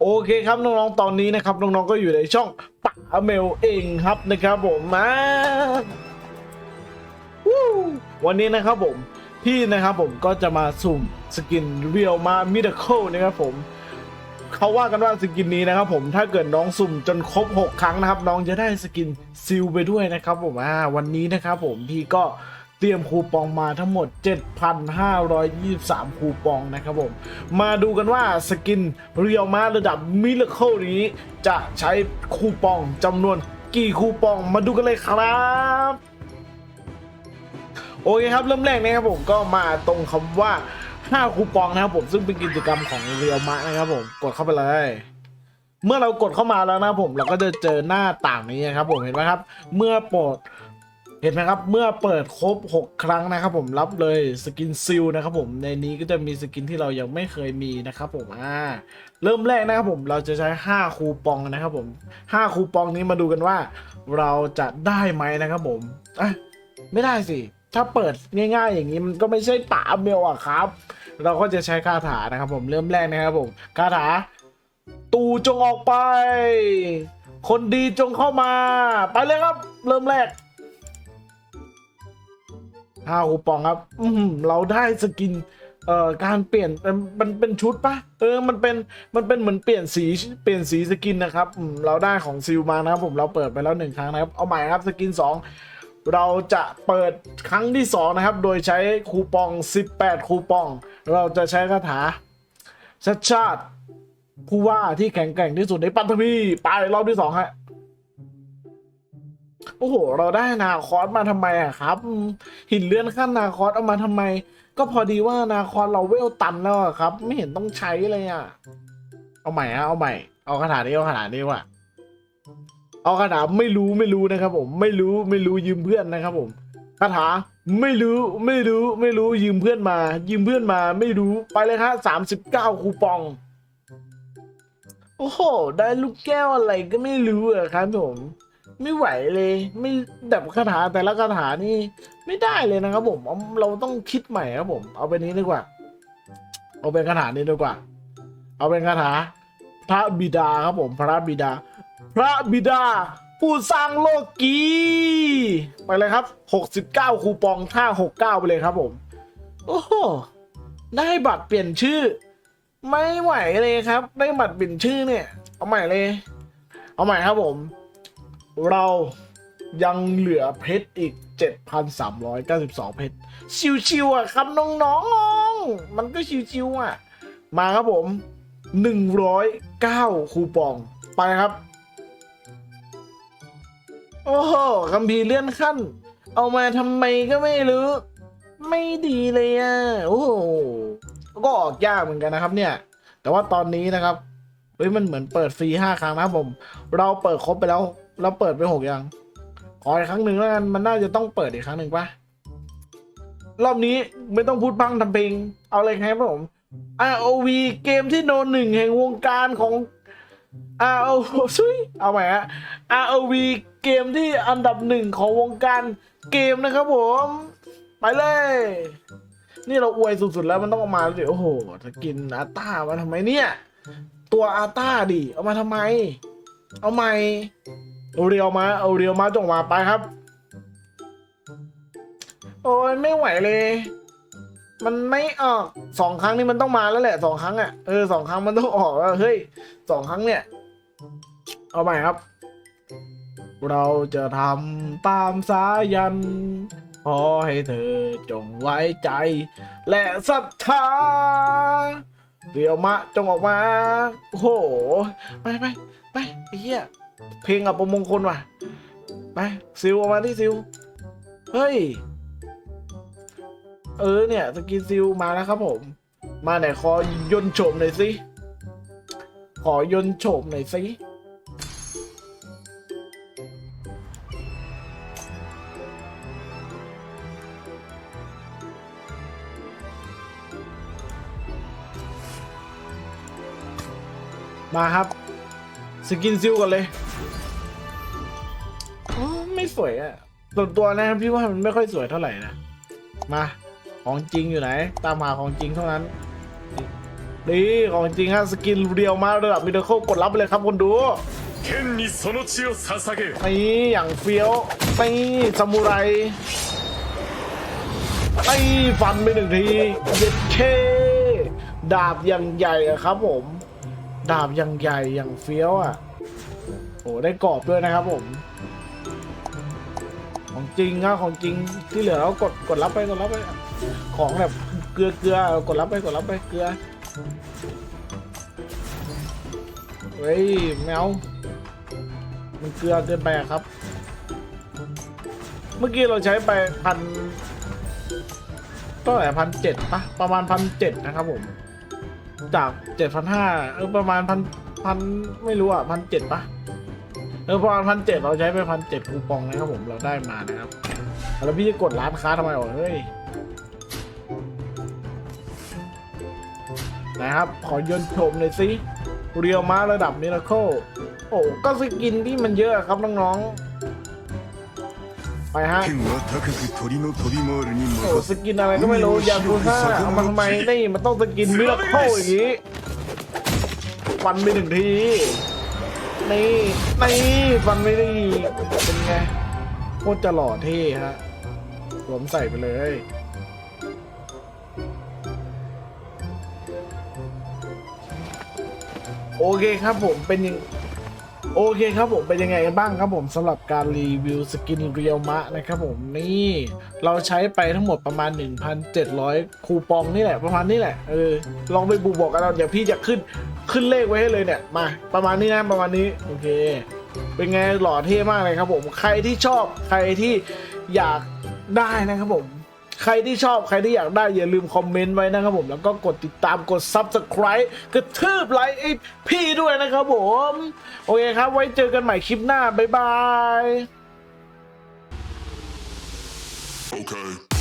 โอเคครับน้องๆตอนนี้นะครับน้องๆก็อยู่ในช่องปะเมลเองครับนะครับผมมาวันนี้นะครับผมพี่นะครับผมก็จะมาสุ่มสกินเรียวมามิดเคิลนะครับผมเขาว่ากันว่าสกินนี้นะครับผมถ้าเกิดน้องสุ่มจนครบ 6 ครั้งนะครับ น้องจะได้สกินซิลไปด้วยนะครับผมอ่าวันนี้นะครับผมพี่ก็ เตรียมคูปองมาทั้งหมด 7,523 คูปองนะครับผม มาดูกันว่าสกินเรียวมาระดับมิลเคิลนี้ จะใช้คูปองจำนวนกี่คูปองมาดูกันเลยครับโอเคครับเริ่มแรกนะครับผมก็มาตรงคำว่า 5 คูปองนะครับผมซึ่งเป็นกิจกรรมของเรียวมะนะครับผมกดเข้าไปเลยเมื่อเรากดเข้ามาแล้วนะครับผมเราก็จะเจอหน้าต่างนี้นะครับผมเห็นไหมครับ เมื่อปิด เห็นไหมครับ เมื่อเปิดครบ 6 ครั้งนะครับผมรับเลยสกินซิลนะครับผมในนี้ก็จะมีสกินที่เรายังไม่เคยมีนะครับผมอ่าเริ่มแรกนะครับผมเราจะใช้ 5 คูปองนะครับผม 5 คูปองนี้มาดูกันว่า เราจะได้ไหมนะครับผมอะไม่ได้สิ ถ้าเปิดง่าย ๆ อย่างนี้มันก็ไม่ใช่ป่าเมลอะครับ เราก็จะใช้คาถานะครับผมเริ่มแรกนะครับผมคาถา ตูจงออกไป คนดีจงเข้ามา ไปเลยครับ เริ่มแรก ห้าคูปองครับ อืมเราได้สกินเอ่อการเปลี่ยนเป็นมันเป็นชุดปะเออมันเป็นมันเป็นเหมือนเปลี่ยนสีเปลี่ยนสีสกินนะครับอืมเราได้ของซิลมานะครับผมเราเปิดไปแล้วหนึ่งครั้งนะครับเอาใหม่ครับสกินสองเราจะเปิดครั้งที่สองนะครับ โดยใช้คูปอง 18 คูปอง เราจะใช้คาถาชัดชาติผู้ว่าที่แข็งแกร่งที่สุดในปัตตภีไปรอบที่สองฮะ โอ้โห เราได้นาคอสมาทำไมอะครับ หินเลื่อนขั้นนาคอสเอามาทำไม ก็พอดีว่านาคอสเราเวลตันแล้วอะครับ ไม่เห็นต้องใช้เลยอะเอาใหม่ฮะเอาใหม่เอาคาถานี้เอาคาถานี้ว่ะเอาคาถาไม่รู้ไม่รู้นะครับผมไม่รู้ไม่รู้ยืมเพื่อนนะครับผมคาถาไม่รู้ไม่รู้ไม่รู้ยืมเพื่อนมา ยืมเพื่อนมา ไม่รู้ไปเลยครับสามสิบเก้าคูปอง โอ้โห ได้ลูกแก้วอะไรก็ไม่รู้อะครับผม ไม่ไหวเลย ไม่แบบคาถาแต่ละคาถานี่ไม่ได้เลยนะครับผมเราต้องคิดใหม่ครับผม เอาเป็นนี้ดีกว่า เอาเป็นคาถานี้ดีกว่า เอาเป็นคาถา พระบิดาครับผม พระบิดา พระบิดา ผู้สร้างโลกีไปเลยครับหกสิบเก้าคูปองท่าหกเก้าไปเลยครับผม โอ้โหได้บัตรเปลี่ยนชื่อ ไม่ไหวเลยครับ ได้บัตรเปลี่ยนชื่อเนี่ย เอาใหม่เลย เอาใหม่ครับผม เรายังเหลือเพชรอีก 7,392 เพชร ชิวๆอะครับน้องๆ มันก็ชิวๆอะ มาครับผม 109 คูปอง ไปครับ โอ้โหคัมภีร์เลื่อนขั้น เอามาทำไมก็ไม่รู้ ไม่ดีเลยอะ โอ้โห ก็ออกยากเหมือนกันนะครับเนี่ย แต่ว่าตอนนี้นะครับ เฮ้ย มันเหมือนเปิดฟรีห้าครั้งนะครับผม เราเปิดครบไปแล้ว เราเปิดไปหกยังขออีกครั้งหนึ่งแล้วกันมันน่าจะต้องเปิดอีกครั้งหนึ่งปะรอบนี้ไม่ต้องพูดพังทำเพลง เอาเลยครับผม ROV เกมที่โนนหนึ่งแห่งวงการของ RO ซุยเอาใหม่ฮะ ROV เกมที่อันดับหนึ่งของวงการเกมนะครับผม ไปเลย นี่เราอวยสุดๆแล้วมันต้องออกมาแล้วดิโอ้โหจะกินอาต้ามาทำไมเนี่ย ตัวอาต้าดิเอามาทำไม เอาใหม่ เอาเรียวมา เอาเรียวมาจงมาไปครับ โอ้ยไม่ไหวเลย มันไม่ออกสองครั้งนี่มันต้องมาแล้วแหละสองครั้งอะเออสองครั้งมันต้องออกแล้วเฮ้ยสองครั้งเนี่ย เอาใหม่ครับ เราจะทำตามสายันขอให้เธอจงไว้ใจ และศรัทธาเดียวมาจงออกมา โอ้โห ไปไปไปไอ้เหี้ย เพลงอับประมงคลว่ะ ไปซิวออกมาที่ซิวเฮ้ย เออเนี่ยสกินซิลมาแล้วครับผม มาไหนขอยนโฉมหน่อยสิ ขอยนโฉมหน่อยสิมาครับ สกินซิลกันเลย อ๋อไม่สวยอะ่ะ ส่วนตัวนะครับพี่ว่ามันไม่ค่อยสวยเท่าไหร่นะ มา ของจริงอยู่ไหน ตามหาของจริงเท่านั้น นี่ของจริงฮะสกินเรียวมาระดับมิเดเคิลกดรับไปเลยครับคนดู 剣にその血を捧げる นี่อย่างเฟี้ยวนี่ซามูไรนี่ฟันไปหนึ่งทีเย็ดเคดาบอย่างใหญ่อะครับผม ดาบอย่างใหญ่อย่างเฟี้ยวอ่ะโอ้ได้กรอบด้วยนะครับผม ของจริงนะของจริงที่เหลือเรากดกดรับไปกดรับไป ของแบบเกลือเกลือกดรับไปกดรับไปเกลือเฮ้ยแมวมันเกลือเกินไปครับ เมื่อกี้เราใช้ไปพันเท่าไหร่พันเจ็ดปะประมาณพันเจ็ดนะครับผมจากเจ็ดพันห้าเออประมาณพันพันไม่รู้อะพันเจ็ดปะ เออพอพันเจ็ดเราใช้ไปพันเจ็ดคูปองนะครับผมเราได้มานะครับ แล้วพี่จะกดร้านค้าทำไมวะเฮ้ยนะครับ ขอยนชมหน่อยสิเรียวมาระดับมิราโคโอ้ก็สกินที่มันเยอะครับน้องๆไปฮะโอ้สกินอะไรก็ไม่รู้อยากูซ่าเอามาทำไมนี่มันต้องสกินมิราโคอย่างนี้ฟันไปหนึ่งที นี่นี่ฟันไม่ได้อีเป็นไงโคตรจะหล่อเท่ฮะสวมใส่ไปเลยโอเคครับผมเป็นยัง โอเคครับผมเป็นยังไงกันบ้างครับผมสำหรับการรีวิวสกินเรียวมะนะครับผมนี่เราใช้ไปทั้งหมดประมาณ 1,700 คูปองนี่แหละประมาณนี้แหละเออลองไปบูบอกกันเราเดี๋ยวพี่จะขึ้นขึ้นเลขไว้ให้เลยเนี่ยมาประมาณนี้นะประมาณนี้โอเค เป็นไงหล่อเท่มากเลยครับผมใครที่ชอบใครที่อยากได้นะครับผม ใครที่ชอบใครที่อยากได้อย่าลืมคอมเมนต์ไว้นะครับผมแล้วก็กดติดตามกด Subscribe กระทืบไลค์ไอ้พี่ด้วยนะครับผม โอเคครับ ไว้เจอกันใหม่คลิปหน้า บ๊ายบาย Okay